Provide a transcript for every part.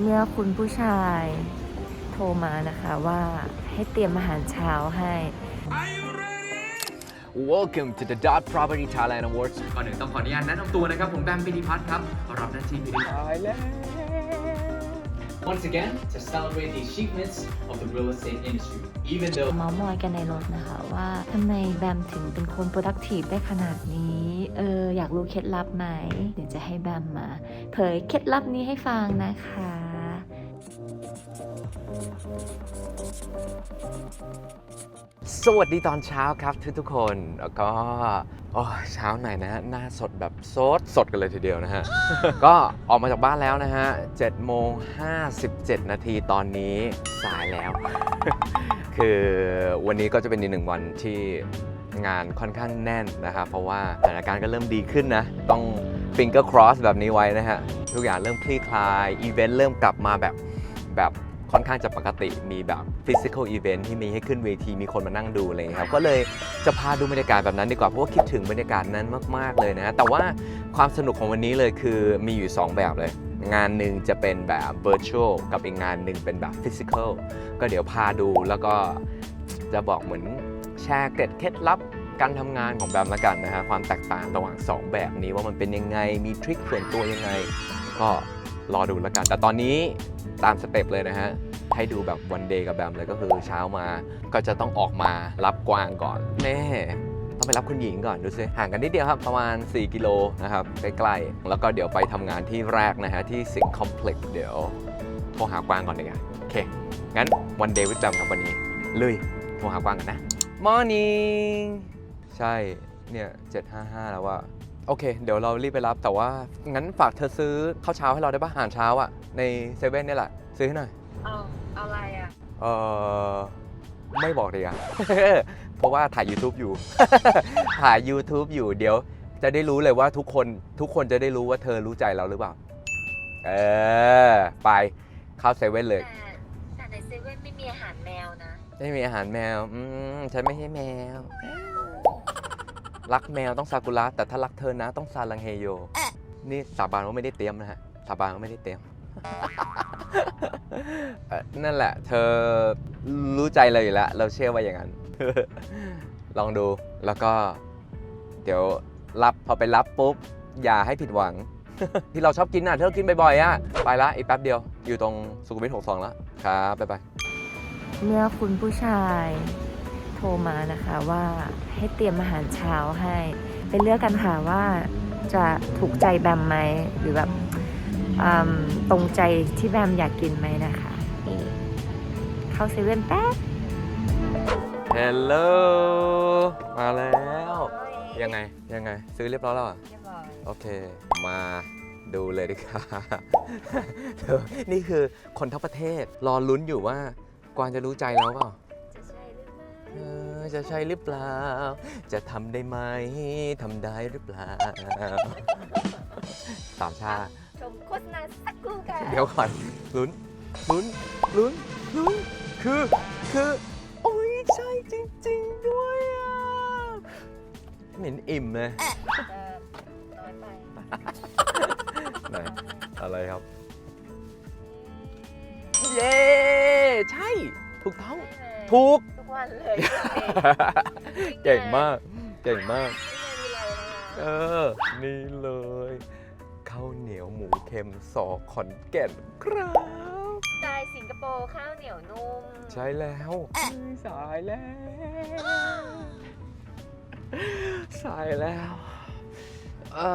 เมื่อคุณผู้ชายโทรมานะคะว่าให้เตรียมอาหารเช้าให้ Welcome to the Dot Property Thailand Awards ก่อนหนึ่งต้องขออนุญาตแนะนำตัวนะครับ ผมแบมปิติพัฒน์ครับรับหน้าที่พิธีกรแล้ว Once again, to celebrate the achievements of the real estate industry, even though เมาส์มอยกันในรถนะคะว่าทำไมแบมถึงเป็นคน productive ได้ขนาดนี้ เอออยากรู้เคล็ดลับไหมเดี๋ยวจะให้แบมมา เผยเคล็ดลับนี้ให้ฟังนะคะสวัสดีตอนเช้าครับทุกทุกคนแล้วก็โอ้เช้าไหนนะฮะหน้าสดแบบสดสดกันเลยทีเดียวนะฮะ ก็ออกมาจากบ้านแล้วนะฮะ7โมง57 นาทีตอนนี้สายแล้ว คือวันนี้ก็จะเป็นอีกหนึ่งวันที่ งานค่อนข้างแน่นนะครับเพราะว่าสถานการณ์ก็เริ่มดีขึ้นนะ ต้อง finger cross แบบนี้ไว้นะฮะ ทุกอย่างเริ่มคลี่คลาย อีเวนต์เริ่มกลับมาแบบแบบค่อนข้างจะปกติมีแบบ physical event ที่มีให้ขึ้นเวทีมีคนมานั่งดูอะไรอย่างเงี้ยครับ ก็เลยจะพาดูบรรยากาศแบบนั้นดีกว่า เพราะว่าคิดถึงบรรยากาศนั้นมาก ๆ เลยนะ แต่ว่าความสนุกของวันนี้เลยคือมีอยู่ 2 แบบเลย งานหนึ่งจะเป็นแบบ virtual กับอีกงานหนึ่งเป็นแบบ physical ก็เดี๋ยวพาดูแล้วก็จะบอกเหมือน แชร์เกร็ดเคล็ดลับการทำงานของแบมละกันนะฮะความแตกต่างระหว่าง 2 แบบนี้ว่ามันเป็นยังไงมีทริคส่วนตัวยังไง ก็รอดูล้วกัน แต่ตอนนี้ตามสเต็ปเลยนะฮะให้ดูแบบวันเดย์กับแบมเลยก็คือเช้ามาก็จะต้องออกมารับกวางก่อนแน่ต้องไปรับคุณหญิงก่อนดูสิห่างกันนิดเดียวครับ ประมาณ 4 กิโลนะครับใกล้ๆแล้วก็เดี๋ยวไปทำงานที่แรกนะฮะที่สิงคอมเพล็กซ์เดี๋ยวโทรหากวางก่อนเลยกันโอเค งั้นวันเดย์วิดแบมครับวันนี้ลุยโทรหากวางกันนะ Morning ใช่ เนี่ย 755 แล้วว่าโอเค เดี๋ยวเรารีบไปรับ แต่ว่า งั้นฝากเธอซื้อข้าวเช้าให้เราได้ปะอาหารเช้าอะในเซเว่นนี่ยแหละ ซื้อให้หน่อย เอาเอาอะไรอะ เออไม่บอกเลยอะเพราะว่าถ่าย YouTube อยู่ ถ่าย YouTube อยู่ เดี๋ยว จะได้รู้เลยว่าทุกคนทุกคนจะได้รู้ว่าเธอรู้ใจเราหรือเปล่า เออ ไปเข้าเซเว่นเลย แต่แต่ในเซเว่นไม่มีอาหารแมวนะ ไม่มีอาหารแมว อืมฉันไม่ใช่แมว รักแมวต้องซากุระแต่ถ้ารักเธอนะต้องซาลังเฮโย นี่สาบานว่าไม่ได้เตรียมนะฮะ สาบานว่าไม่ได้เตรียมเอ่อนั่นแหละ เธอรู้ใจเลยอยู่แล้ว เราเชื่อว่าอย่างนั้น ลองดู แล้วก็ เดี๋ยวรับพอไปรับปุ๊บ อย่าให้ผิดหวัง ที่เราชอบกินอะที่เรากินบ่อยๆอะ ไปละอีกแป๊บเดียว อยู่ตรงสุขุมวิท62แล้ว ครับ บ๊ายบาย เมื่อคุณผู้ชายโทรมานะคะว่าให้เตรียมอาหารเช้าให้ไปเลือกกันค่ะว่าจะถูกใจแบมไหมหรือแบบอืมตรงใจที่แบมอยากกินไหมนะคะนี่เข้าเซเว่นแป๊บฮัลโหลมาแล้ว ยังไง ยังไง ซื้อเรียบร้อยแล้วเหรอโอเค มาดูเลยดีกว่าเธอนี่คือคนทั้งประเทศ รอลุ้นอยู่ว่า กวางจะรู้ใจเราเปล่าเออจะใช่หรือเปล่า จะทำได้ไหมทำได้หรือเปล่าสามชา ชมโฆษณาสักครู่กันเดี๋ยวก่อนลุ้นลุ้นลุ้นลุ้นคือคือโอ้ยใช่จริง ๆ ด้วยอะเหม็นอิ่มเลยน้อยไปไหนอะไรครับ เย้ ใช่ถูกต้องถูกทุกวันเลยเก่งมากเก่งมากไม่มีอะไรนะคะเออ นี่เลยข้าวเหนียวหมูเค็มสอขอนแก่นครับสไตล์สิงคโปร์ข้าวเหนียวนุ่มใช่แล้วสายแล้วสายแล้วเอ่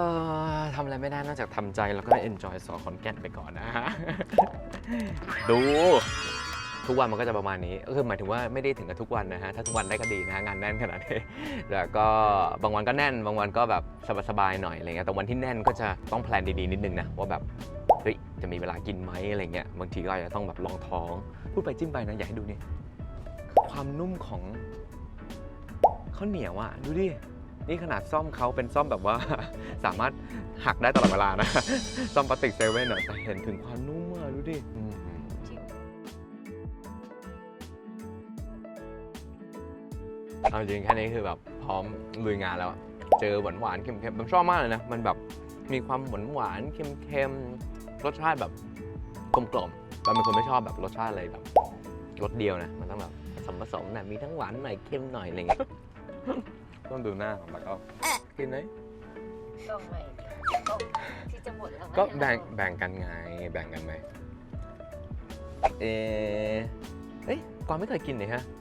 อทำอะไรไม่ได้นอกจากทำใจแล้วก็ enjoy สอขอนแก่นไปก่อนนะฮะ ดู ทุกวันมันก็จะประมาณนี้ก็คือหมายถึงว่าไม่ได้ถึงกับทุกวันนะฮะถ้าทุกวันได้ก็ดีนะฮะงานแน่นขนาดนี้แล้วก็บางวันก็แน่น บางวันก็แบบสบายๆหน่อยอะไรเงี้ยแต่วันที่แน่นก็จะต้องแพลนดีๆนิดนึงนะว่าแบบเฮ้ยจะมีเวลากินไหมอะไรเงี้ยบางทีก็อาจจะต้องแบบลองท้องพูดไปจิ้มไปนะอยากให้ดูนี่ความนุ่มของข้าวเหนียวอะดูดินี่ขนาดซ่อมเขาเป็นซ่อมแบบว่า สามารถหักได้ตลอดเวลานะ ซ่อมพลาสติกเซเว่นอะแต่เห็นถึงความนุ่มอะดูดิ เอาจริงแค่นี้คือแบบพร้อมลุยงานแล้วอะเจอหวานหวานๆเค็มๆผมชอบมากเลยนะ มันแบบมีความหวานหวานๆเค็มๆรสชาติแบบกลมกล่อมๆเราเป็นคนไม่ชอบแบบรสชาติอะไรแบบรสเดียวนะ มันต้องแบบผสมผสมนะมีทั้งหวานหน่อยเค็มหน่อยอะไรเงี้ยต้องดูหน้าของแล้วก็กินไหมก็ไม่ที่จะหมดแล้วก็แบ่งแบ่งกันไงแบ่งกันไหมเออเอ้ยกวางไม่เคยกินเลยฮะครั้งแรกค่ะ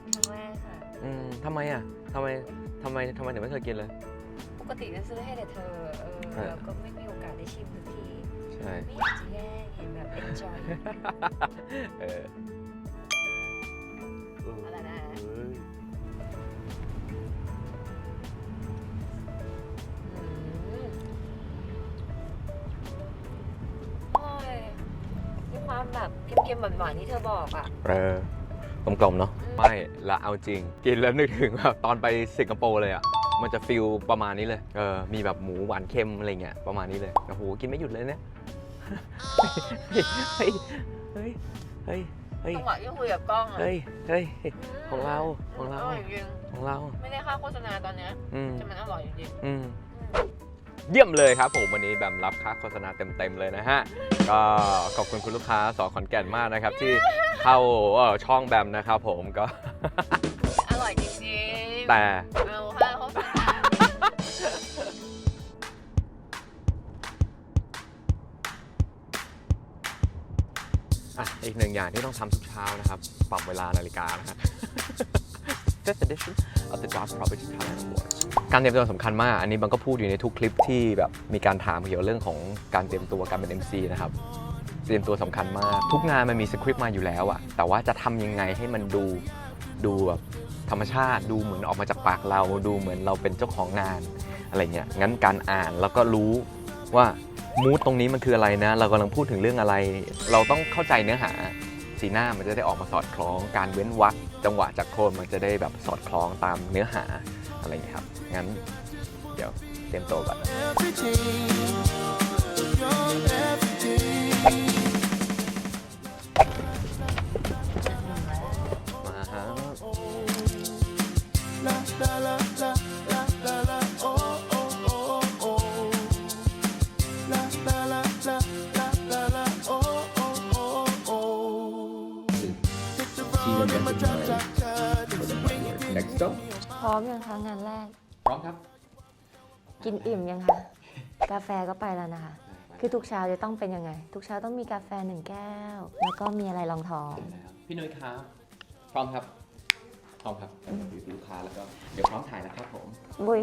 อืมทำไมอะทำไมทำไมทำไมถึงไม่เคยกินเลย ปกติจะซื้อให้แต่เธอเออเออแล้วก็ไม่มีโอกาสได้ชิมสักทีใช่ ไม่อยากจะแย่งเห็นแบบ enjoy เอออะไรนะเอ้ยอืมอร่อยมีความแบบเค็มๆหวานๆที่เธอบอกอะ เออกลมๆเนาะ อืมไม่ละเอาจริง กินแล้วนึกถึงแบบตอนไปสิงคโปร์เลยอะมันจะฟิลประมาณนี้เลยเออมีแบบหมูหวานเค็มอะไรเงี้ยประมาณนี้เลยโอ้โหกินไม่หยุดเลยเนี่ยเฮ้ยเฮ้ยเฮ้ยเฮ้ยจังหวะที่คุยกับกล้องอะเฮ้ยเฮ้ยมของเราของเราอร่อยจริงของเรา ไม่ได้ค่าโฆษณาตอนเนี้ยอืมแต่มันอร่อยจริงอืม เยี่ยมเลยครับผมวันนี้แบมรับค่าโฆษณาเต็มๆเลยนะฮะ ก็ขอบคุณคุณลูกค้าสอขอนแก่นมากนะครับ ที่เข้าเอ่อช่องแบมนะครับผมก็ๆอร่อยจริงๆแต่ เอาค่าโฆษณาอะอีกหนึ่งอย่างที่ต้องทำทุกเช้านะครับ ปรับเวลานาฬิกานะฮะ Fifth edition of the Job Property Thailand Awards การเตรียมตัวสำคัญมาก อันนี้บังก็พูดอยู่ในทุกคลิปที่แบบมีการถามเกี่ยวเรื่องของการเตรียมตัวการเป็น MC นะครับ เตรียมตัวสำคัญมาก ทุกงานมันมีสคริปต์มาอยู่แล้วอะแต่ว่าจะทำยังไงให้มันดูดูแบบธรรมชาติดูเหมือนออกมาจากปากเรา ดูเหมือนเราเป็นเจ้าของงาน อะไรเงี้ย งั้นการอ่านแล้วก็รู้ว่ามูดตรงนี้มันคืออะไรนะ เรากำลังพูดถึงเรื่องอะไร เราต้องเข้าใจเนื้อหา สีหน้ามันจะได้ออกมาสอดคล้อง การเว้นวรรค จังหวะจากโคนมันจะได้แบบสอดคล้องตามเนื้อหาอะไรอย่างเงี้ยครับ งั้นเดี๋ยวเตรียมตัวก่อน ร้อมยังคะงานแรก พร้อมครับกินอิ่มยังคะกาแฟก็ไปแล้วนะคะ คือทุกเช้าจะต้องเป็นยังไง ทุกเช้าต้องมีกาแฟหนึ่งแก้ว แล้วก็มีอะไรรองท้อง พี่นุ้ยครับ พร้อมครับ พร้อมครับอยู่ลูกค้าแล้วก็เดี๋ยวพร้อมถ่ายแล้วครับผม บุย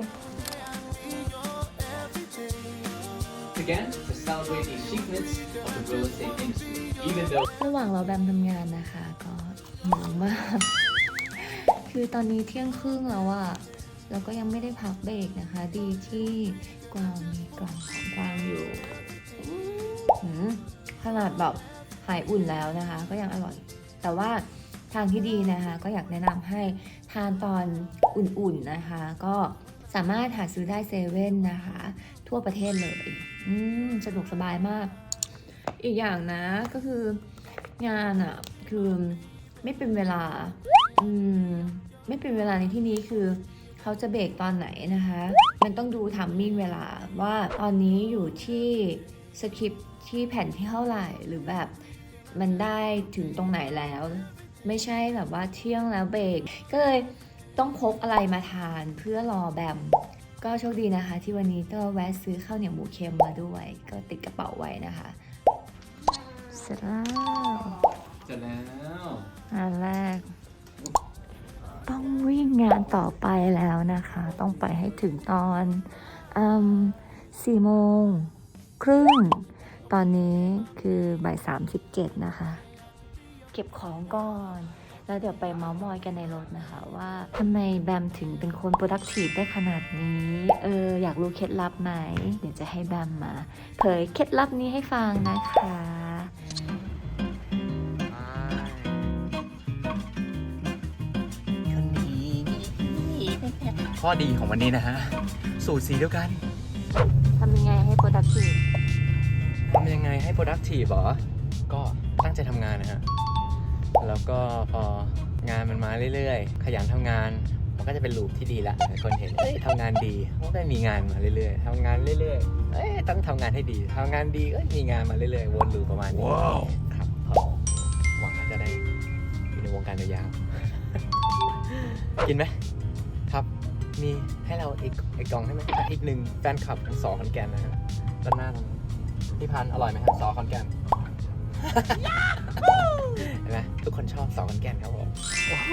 Again, to celebrate the achievements of the real estate industry, even though ระหว่างเราแบมทำงานนะคะ ก็หิวมาก คือตอนนี้เที่ยงครึ่งแล้วอะแล้วก็ยังไม่ได้พักเบรกนะคะ ดีที่กวางมีกล่องของกวางอยู่ขนาดแบบหายอุ่นแล้วนะคะ ก็ยังอร่อย แต่ว่าทางที่ดีนะคะ ก็อยากแนะนำให้ทานตอนอุ่นๆนะคะ ก็สามารถหาซื้อได้เซเว่นนะคะ ทั่วประเทศเลย อืมสะดวกสบายมาก อีกอย่างนะก็คืองานอะ่ะ คือไม่เป็นเวลา อืม ไม่เป็นเวลาในที่นี้คือเขาจะเบรกตอนไหนนะคะ มันต้องดูทัมมิ่งเวลาว่าตอนนี้อยู่ที่สคริปต์ที่แผ่นที่เท่าไหร่หรือแบบมันได้ถึงตรงไหนแล้ว ไม่ใช่แบบว่าเที่ยงแล้วเบรกก็เลยต้องพกอะไรมาทานเพื่อรอแบมก็โชคดีนะคะ ที่วันนี้ก็แวะซื้อข้าวเหนียวหมูเค็มมาด้วย ก็ติดกระเป๋าไว้นะคะเสร็จแล้วเสร็จแล้วงานแรก ต้องวิ่งงานต่อไปแล้วนะคะ ต้องไปให้ถึงตอนสี่โมงครึ่ง ตอนนี้คือบ่ายสามสิบเจ็ดนะคะ เก็บของก่อน แล้วเดี๋ยวไปเมาส์มอยกันในรถนะคะว่าทำไมแบมถึงเป็นคน productive ได้ขนาดนี้ เออ อยากรู้เคล็ดลับไหม เดี๋ยวจะให้แบมมา เผยเคล็ดลับนี้ให้ฟังนะคะ ข้อดีของวันนี้นะฮะ สูตรสีเดียวกันทำยังไงให้ productive ทำยังไงให้ productive เหรอ ก็ตั้งใจทำงานนะฮะ แล้วก็พองานมันมาเรื่อยๆ ขยันทำงาน มันก็จะเป็นลูปที่ดีละหลายคนเห็นเอ้ยทำงานดีมันก็มีงานมาเรื่อยๆทำงานเรื่อยๆ เอ้ยต้องทำงานให้ดีทำงานดีก็มีงานมาเรื่อยๆ วนลูปประมาณนี้ครับวงการยาวๆกินไหมครับ มีให้เราอีกอีกกล่องได้ไหมอีกหนึ่งแฟนคลับของสอขอนแก่นนะฮะด้านหน้าตรงนี้พี่พันธุ์อร่อยไหมครับสอขอนแก่นเห็นไหมทุกคนชอบสอขอนแก่นครับผมโอ้โห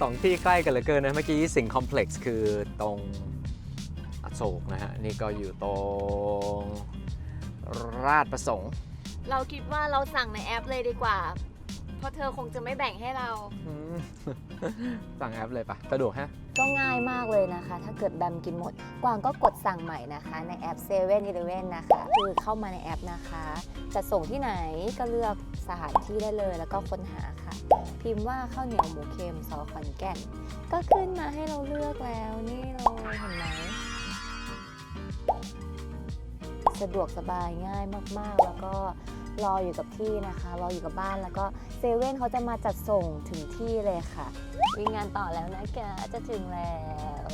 สองที่ใกล้กันเหลือเกินนะ เมื่อกี้สิงคอมเพล็กซ์คือตรงอโศกนะฮะ นี่ก็อยู่ตรงราชประสงค์ เราคิดว่าเราสั่งในแอปเลยดีกว่า เพราะเธอคงจะไม่แบ่งให้เราอืม สั่งแอปเลยปะสะดวกฮะ ก็ง่ายมากเลยนะคะ ถ้าเกิดแบมกินหมด กวางก็กดสั่งใหม่นะคะ ในแอป7 e เ e ่ e อนะคะคือเข้ามาในแอปนะคะ จะส่งที่ไหนก็เลือกสถานที่ได้เลย แล้วก็ค้นหาค่ะ พิมพ์ว่าข้าวเหนียวหมูเค็มซอขอนแก่น ก็ขึ้นมาให้เราเลือกแล้วนี่เลยเห็นไหมสะดวกสบายง่ายมากๆ แล้วก็ รออยู่กับที่นะคะ รออยู่กับบ้านแล้วก็เซเว่นเขาจะมาจัดส่งถึงที่เลยค่ะ วิ่งงานต่อแล้วนะแกจะถึงแล้ว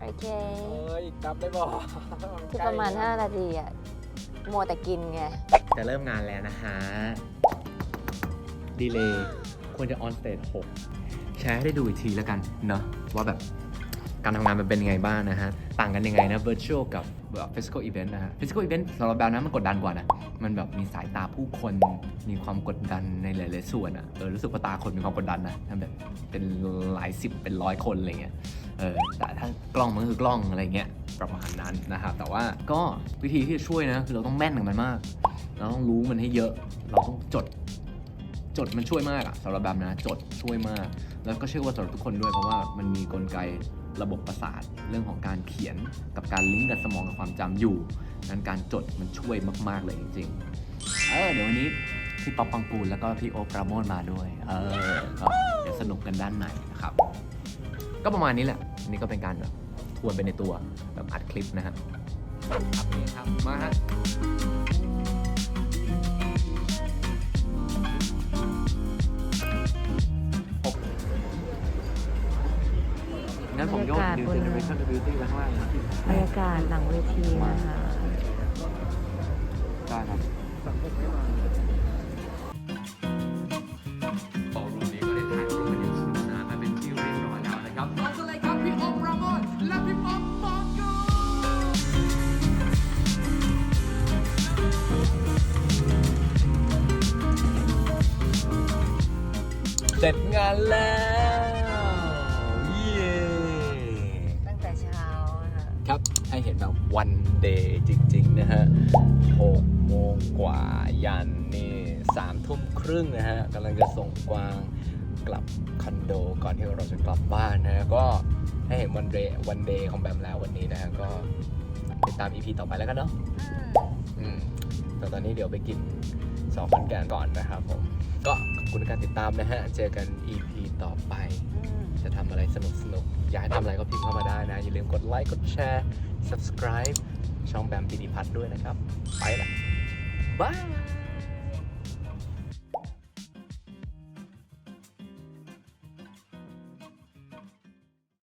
โอเคเอ้ยกลับได้บ่คือประมาณ 5 นาทีอะมัวแต่กินไง จะเริ่มงานแล้วนะฮะ ดีเลย์ควรจะออนสเตจ6แชร์ให้ได้ดูอีกทีแล้วกัน เนาะว่าแบบ การทำงานมันเป็นยังไงบ้างนะฮะ ต่างกันยังไงนะ virtual กับแบบ physical event นะฮะ physical event สำหรับแบบนั้นมันกดดันกว่านะ มันแบบมีสายตาผู้คน มีความกดดันในหลาย ๆ ส่วนอะเออ รู้สึกว่าตาคนมีความกดดันนะมันแบบเป็นหลายสิบเป็นร้อยคนอะไรเงี้ย เออ แต่ถ้ากล้องมันคือกล้องอะไรเงี้ยประมาณนั้นนะครับ แต่ว่าก็วิธีที่จะช่วยนะคือเราต้องแม่นกับมันมาก เราต้องรู้มันให้เยอะ เราต้องจดจดมันช่วยมากอะสำหรับแบบนะจดช่วยมาก แล้วก็เชื่อว่าสำหรับทุกคนด้วยเพราะว่ามันมีกลไก ระบบประสาทเรื่องของการเขียนกับการลิงก์กับสมองกับความจำอยู่นั้นการจดมันช่วยมากๆเลยจริงๆเออเดี๋ยววันนี้พี่ป๊อปปังปูนแล้วก็พี่โอ๊ปราโมทมาด้วย เออก็เดี๋ยวสนุกกันด้านในนะครับ ก็ประมาณนี้แหละอันนี้ก็เป็นการแบบทวนไปในตัวแบบอัดคลิปนะฮะครับนี่ครับมาฮะ งั้นผมโยกบรรยากาศ New บน Generation Beauty ไว้ข้างล่างนะบรรยากาศหลังเวทีนะคะได้ครับบอลรูมนี้ก็ได้ถ่ายรูปกันอย่างสนุกสนานมาเป็นที่เรียบร้อยแล้วนะครับขอบคุณเลยครับพี่อ๊อฟรามอนและพี่ป๊อปปองกูเสร็จงานแล้ว วันเดย์จริง ๆ นะฮะ6โมงกว่ายันนี่สามทุ่มครึ่งนะฮะกำลังจะส่งกวางกลับคอนโดก่อนที่เราจะกลับบ้านนะฮะก็ให้เห็นวันเดย์วันเดย์ของแบมแล้ววันนี้นะฮะก็ติดตาม EP ต่อไปแล้วกันเนาะอืมแต่ตอนนี้เดี๋ยวไปกินสองพันแกนก่อนนะครับผม ก็ขอบคุณในการติดตามนะฮะ เจอกัน EP ต่อไป จะทำอะไรสนุกสนุกๆอยากทำอะไรก็พิมพ์เข้ามาได้นะ อย่าลืมกดไลค์กดแชร์ subscribe ช่องแบมปีดีพัทด้วยนะครับ ไปละบาย